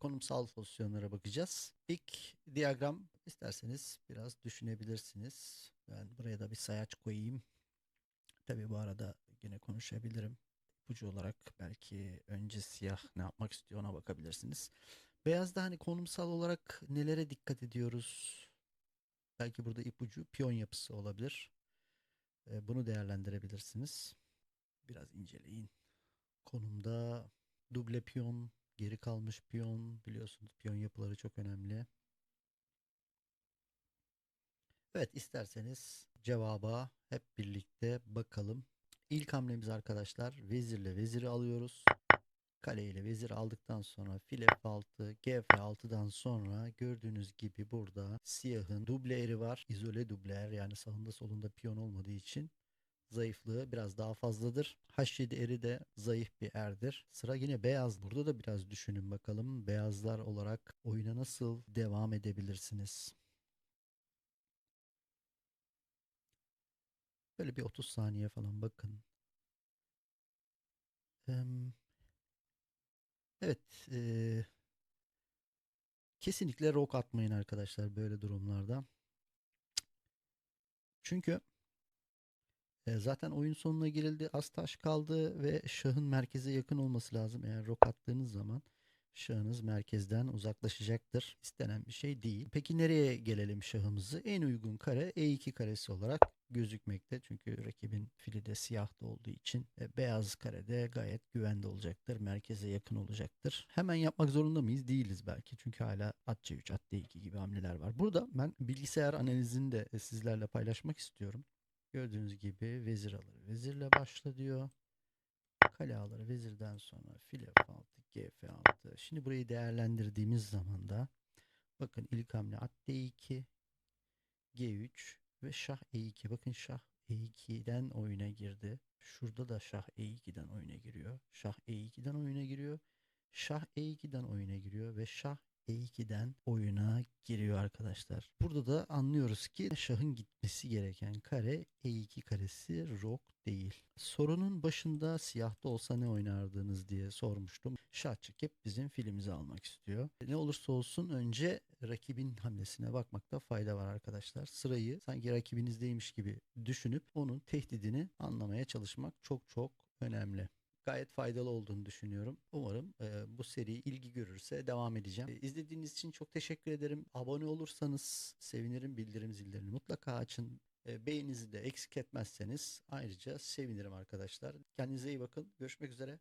konumsal pozisyonlara bakacağız. İlk diyagram isterseniz biraz düşünebilirsiniz. Ben buraya da bir sayaç koyayım. Tabii bu arada yine konuşabilirim. İpucu olarak belki önce siyah ne yapmak istiyor ona bakabilirsiniz. Beyazda hani konumsal olarak nelere dikkat ediyoruz? Belki burada ipucu piyon yapısı olabilir. E, Bunu değerlendirebilirsiniz. Biraz inceleyin. Konumda duble piyon, geri kalmış piyon biliyorsunuz piyon yapıları çok önemli. Evet isterseniz cevaba hep birlikte bakalım. İlk hamlemiz arkadaşlar vezirle veziri alıyoruz. Kale ile vezir aldıktan sonra fil F6, G F6'dan sonra gördüğünüz gibi burada siyahın duble eri var. İzole duble er yani sağında solunda piyon olmadığı için zayıflığı biraz daha fazladır. H7 eri de zayıf bir erdir. Sıra yine beyaz. Burada da biraz düşünün bakalım. Beyazlar olarak oyuna nasıl devam edebilirsiniz? Böyle bir 30 saniye falan bakın. Evet, eee, kesinlikle rok atmayın arkadaşlar böyle durumlarda. Çünkü e, zaten oyun sonuna girildi, az taş kaldı ve şahın merkeze yakın olması lazım. Eğer rok attığınız zaman şahınız merkezden uzaklaşacaktır. İstenen bir şey değil. Peki nereye gelelim şahımızı? En uygun kare E2 karesi olarak gözükmekte. Çünkü rakibin fili de siyah da olduğu için e, beyaz karede gayet güvende olacaktır. Merkeze yakın olacaktır. Hemen yapmak zorunda mıyız? Değiliz belki. Çünkü hala at C3, at D2 gibi hamleler var. Burada ben bilgisayar analizini de e, sizlerle paylaşmak istiyorum. Gördüğünüz gibi vezir alır. Vezirle başla diyor. Kale alır. Vezirden sonra fil F6, G F6. Şimdi burayı değerlendirdiğimiz zaman da bakın ilk hamle at D2, G3 ve şah E2. Bakın şah E2'den oyuna girdi. Şurada da şah E2'den oyuna giriyor. Şah E2'den oyuna giriyor. Şah E2'den oyuna giriyor ve şah E2'den oyuna giriyor arkadaşlar. Burada da anlıyoruz ki şahın gitmesi gereken kare E2 karesi rok değil. Sorunun başında siyahta olsa ne oynardınız diye sormuştum. Şah çekip bizim filimizi almak istiyor. Ne olursa olsun önce rakibin hamlesine bakmakta fayda var arkadaşlar. Sırayı sanki rakibinizdeymiş gibi düşünüp onun tehdidini anlamaya çalışmak çok çok önemli gayet faydalı olduğunu düşünüyorum. Umarım e, bu seri ilgi görürse devam edeceğim. E, izlediğiniz için çok teşekkür ederim. Abone olursanız sevinirim. Bildirim zillerini mutlaka açın. E, beğeninizi de eksik etmezseniz ayrıca sevinirim arkadaşlar. Kendinize iyi bakın. Görüşmek üzere.